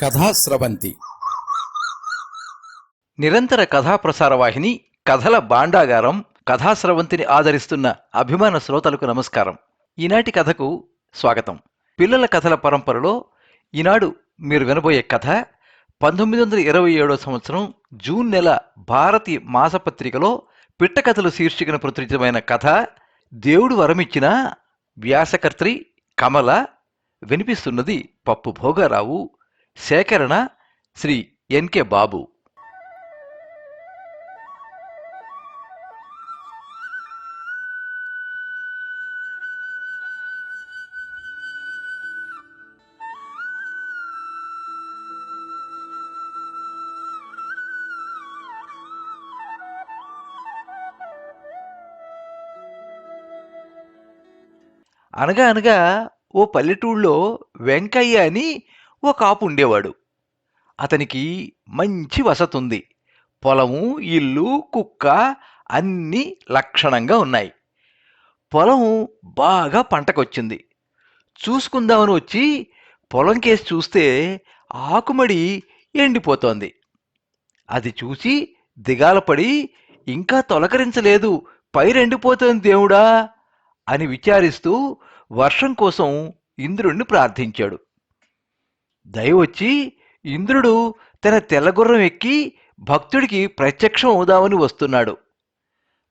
కథాస్రవంతి. నిరంతర కథా ప్రసార వాహిని కథల బాండాగారం కథాస్రవంతిని ఆదరిస్తున్న అభిమాన శ్రోతలకు నమస్కారం. ఈనాటి కథకు స్వాగతం. పిల్లల కథల పరంపరలో ఈనాడు మీరు వినబోయే కథ పంతొమ్మిది వందల ఇరవై ఏడో సంవత్సరం జూన్ నెల భారతి మాసపత్రికలో పిట్టకథలు శీర్షికన ప్రచురితమైన కథ దేవుడు వరమిచ్చిన వ్యాసకర్త్రి కమల వినిపిస్తున్నది పప్పు భోగారావు సేకరణ శ్రీ ఎన్కే బాబు. అనగా అనగా ఓ పల్లెటూళ్ళలో వెంకయ్య అని ఓ కాపు ఉండేవాడు. అతనికి మంచి వసతి ఉంది పొలము ఇల్లు కుక్క అన్నీ లక్షణంగా ఉన్నాయి. పొలం బాగా పంటకొచ్చింది. చూసుకుందామని వచ్చి పొలం కేసి చూస్తే ఆకుమడి ఎండిపోతోంది. అది చూసి దిగాలపడి ఇంకా తొలకరించలేదు. పైరెండిపోతోంది దేవుడా అని విచారిస్తూ వర్షం కోసం ఇంద్రుణ్ణి ప్రార్థించాడు. దయవచ్చి ఇంద్రుడు తన తెల్లగుర్రం ఎక్కి భక్తుడికి ప్రత్యక్షం అవుదామని వస్తున్నాడు.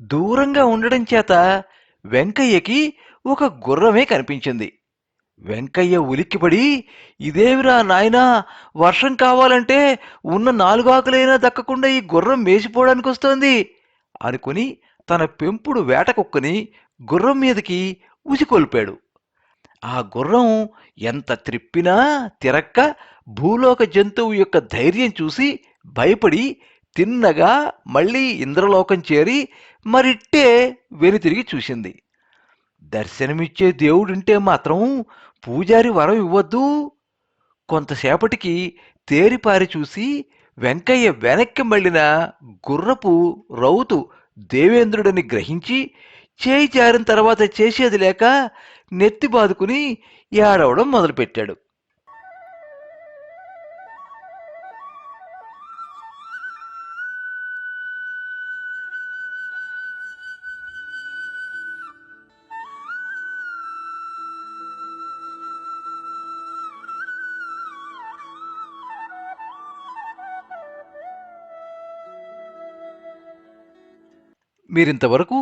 దూరంగా ఉండడం చేత వెంకయ్యకి ఒక గుర్రమే కనిపించింది. వెంకయ్య ఉలిక్కిపడి ఇదేమిరా నాయనా వర్షం కావాలంటే ఉన్న నాలుగాకులైనా దక్కకుండా ఈ గుర్రం మేసిపోవడానికి వస్తోంది అనుకుని తన పెంపుడు వేటకుక్కని గుర్రం మీదకి ఉసికొల్పాడు. ఆ గుర్రం ఎంత త్రిప్పినా తిరక్క భూలోక జంతువు యొక్క ధైర్యం చూసి భయపడి తిన్నగా మళ్ళీ ఇంద్రలోకం చేరి మరిట్టే వెనుతిరిగి చూసింది. దర్శనమిచ్చే దేవుడుంటే మాత్రం పూజారి వరం ఇవ్వద్దు. కొంతసేపటికి తేరిపారి చూసి వెంకయ్య వెనక్కి మళ్ళిన గుర్రపు రౌతు దేవేంద్రుడని గ్రహించి చేయి జారిన తర్వాత చేసేది లేక నెత్తి బాదుకుని ఏడవడం మొదలుపెట్టాడు. మీరింతవరకు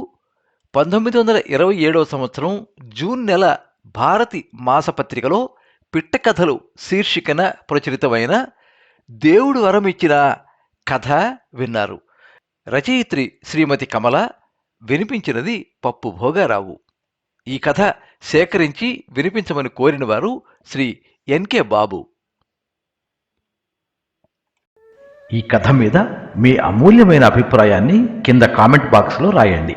పంతొమ్మిది వందల ఇరవై ఏడవ సంవత్సరం జూన్ నెల భారతి మాసపత్రికలో పిట్టకథలు శీర్షికన ప్రచురితమైన దేవుడు వరమిచ్చిన కథ విన్నారు. రచయిత్రి శ్రీమతి కమల వినిపించినది పప్పు భోగారావు. ఈ కథ సేకరించి వినిపించమని కోరిన వారు శ్రీ ఎన్కే బాబు. ఈ కథ మీద మీ అమూల్యమైన అభిప్రాయాన్ని కింద కామెంట్ బాక్స్లో రాయండి.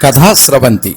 కథాస్రవంతి